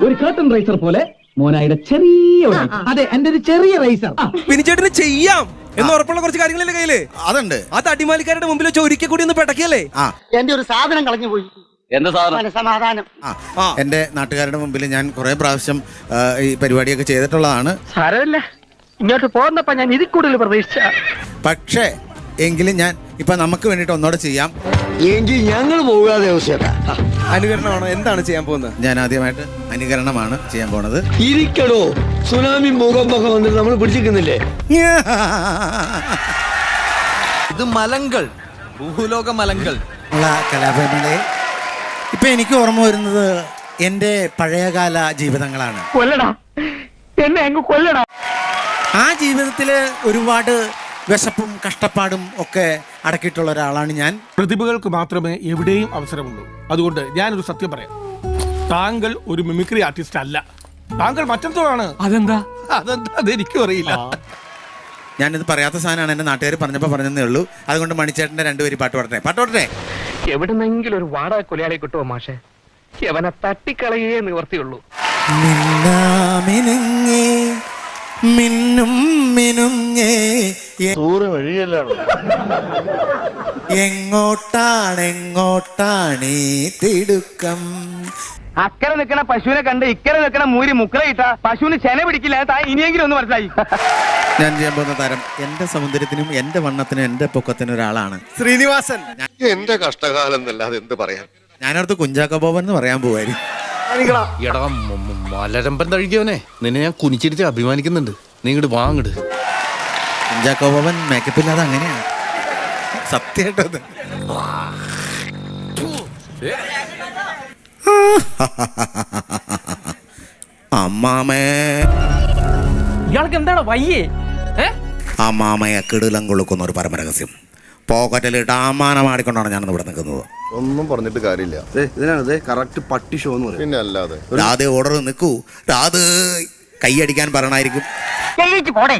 ഒരു കേട്ടൺ റൈസർ പോലെ മോനായുടെ ചെറിയ ഒരു അതെ എന്റെ ഒരു ചെറിയ റൈസർ പിനിച്ചേട്ടന് ചെയ്യാം എന്ന് ഉറപ്പുള്ള കുറച്ച് കാര്യങ്ങളല്ലേ കയ്യിൽ? അതുണ്ട്. ആ തടിമാലിക്കാരുടെ മുമ്പിൽ വെച്ച് ഒരിക്കൽ കൂടി ഒന്ന് പെടക്കിയല്ലേ? എന്റെ ഒരു സാധനം കളഞ്ഞു പോയി. എന്താ സാധനം? മനസമാധാനം. ആ. ആ. എന്റെ നാട്ടുകാരുടെ മുമ്പിൽ ഞാൻ കുറെ പ്രാവശ്യം ഈ പരിപാടിയൊക്കെ ചെയ്തിട്ടുള്ളതാണ്. സാരമില്ല. ഇങ്ങോട്ട് പോകുന്നപ്പോ ഞാൻ ഇതിൽ കൂടുതൽ പ്രതീക്ഷിച്ച. പക്ഷേ എങ്കിലും ഞാൻ ഇപ്പൊ നമുക്ക് വേണ്ടിട്ട് ഒന്നോടെ ചെയ്യാം. എങ്കിൽ ഞങ്ങൾ പോകാതെ അനുകരണമാണോ? എന്താണ് ചെയ്യാൻ പോകുന്നത്? ഞാൻ ആദ്യമായിട്ട് അനുകരണമാണ് ചെയ്യാൻ പോണത്. ഇരിക്കടോ. സുനാമി ഭൂകമ്പൊക്കെ വന്നിട്ട് നമ്മൾ പിടിച്ചിരിക്കുന്നില്ലേ? ഇത് മലങ്കൾ ഭൂലോക മലങ്കൾ ഉള്ള ഇപ്പൊ എനിക്ക് ഓർമ്മ വരുന്നത് എന്റെ പഴയകാല ജീവിതങ്ങളാണ്. കൊല്ലടാ. എന്നെ അങ്ങ് കൊല്ലടാ. ആ ജീവിതത്തിൽ ഒരുപാട് വിശപ്പും കഷ്ടപ്പാടും ഒക്കെ അടക്കിയിട്ടുള്ള ഒരാളാണ് ഞാൻ. പ്രതിഭകൾക്ക് മാത്രമേ എവിടെയും അവസരമുള്ളൂ. അതുകൊണ്ട് ഞാനൊരു സത്യം പറയാം. താങ്കൾ ഒരു മിമിക്രി ആർട്ടിസ്റ്റ് അല്ല. താങ്കൾ മറ്റെന്തോ ആണ് അതെന്താ? അതെന്താ? അതെനിക്കും അറിയില്ല. ഞാനിത് പറയാത്ത സാധനമാണ് എന്റെ നാട്ടുകാർ പറഞ്ഞപ്പോൾ പറഞ്ഞതേ ഉള്ളൂ. അതുകൊണ്ട് മണിച്ചേട്ടന്റെ രണ്ടുപേര് പാട്ട് പാടട്ടെ. പാട്ട് പാടട്ടെ. എവിടെന്നെങ്കിലും ഒരു വാടക കൊലയാളെ കിട്ടുമോ മാഷെ? അവനെ തട്ടിക്കളയേ നിവർത്തിയുള്ളൂ. മിന്നാമിനുങ്ങേ മിന്നും എ- എങ്ങോട്ടാണ് എങ്ങോട്ടാണ് ഈ തിടുക്കം? അക്കരെ നിൽക്കണ പശുവിനെ കണ്ട് ഇക്കരെ നിൽക്കണ മൂരി മുക്കറയിട്ട പശുവിന് ചെന പിടിക്കില്ല താ ഇനിയെങ്കിലും ഒന്ന് മനസ്സിലായി. ഞാൻ ചെയ്യാൻ പോകുന്ന താരം എന്റെ സൗന്ദര്യത്തിനും എന്റെ വണ്ണത്തിനും എന്റെ പൊക്കത്തിനും ഒരാളാണ്. ശ്രീനിവാസൻ. എന്റെ കഷ്ടകാലം എന്നല്ലാതെ എന്ത് പറയാൻ? ഞാനടുത്ത് കുഞ്ചാക്ക ബോബൻ എന്ന് പറയാൻ പോവായിരുന്നു. എടാ മലരമ്പൻ തഴുകിയവനെ. നിന്നെ ഞാൻ കുനിച്ചിരിച്ച് അഭിമാനിക്കുന്നുണ്ട്. നീ ഇങ്ങോട്ട് വാങ്ങിട് കുഞ്ചാക്കോ ബോബൻ മേക്കപ്പ് ഇല്ലാതെ അങ്ങനെയാണ് സത്യമായിട്ടത് അമ്മാമേ. ഇയാൾക്ക് എന്താണ് വയ്യേ അമ്മാമയെ കിടിലം കൊളുക്കുന്ന ഒരു പരമരഹസ്യം. പോക്കറ്റിലിട്ട് ആമാനം ഞാൻ ഇവിടെ നിൽക്കുന്നത്. ഒന്നും പറഞ്ഞിട്ട് കാര്യമില്ല. ഇതിനാണ് കറക്റ്റ് പട്ടി ഷോ എന്ന് പറയും പിന്നെ അല്ലാതെ. രാധേ ഓർഡർ നിൽക്കൂ. രാധേ കൈയടിക്കാൻ പറയണായിരിക്കും. പോടേ.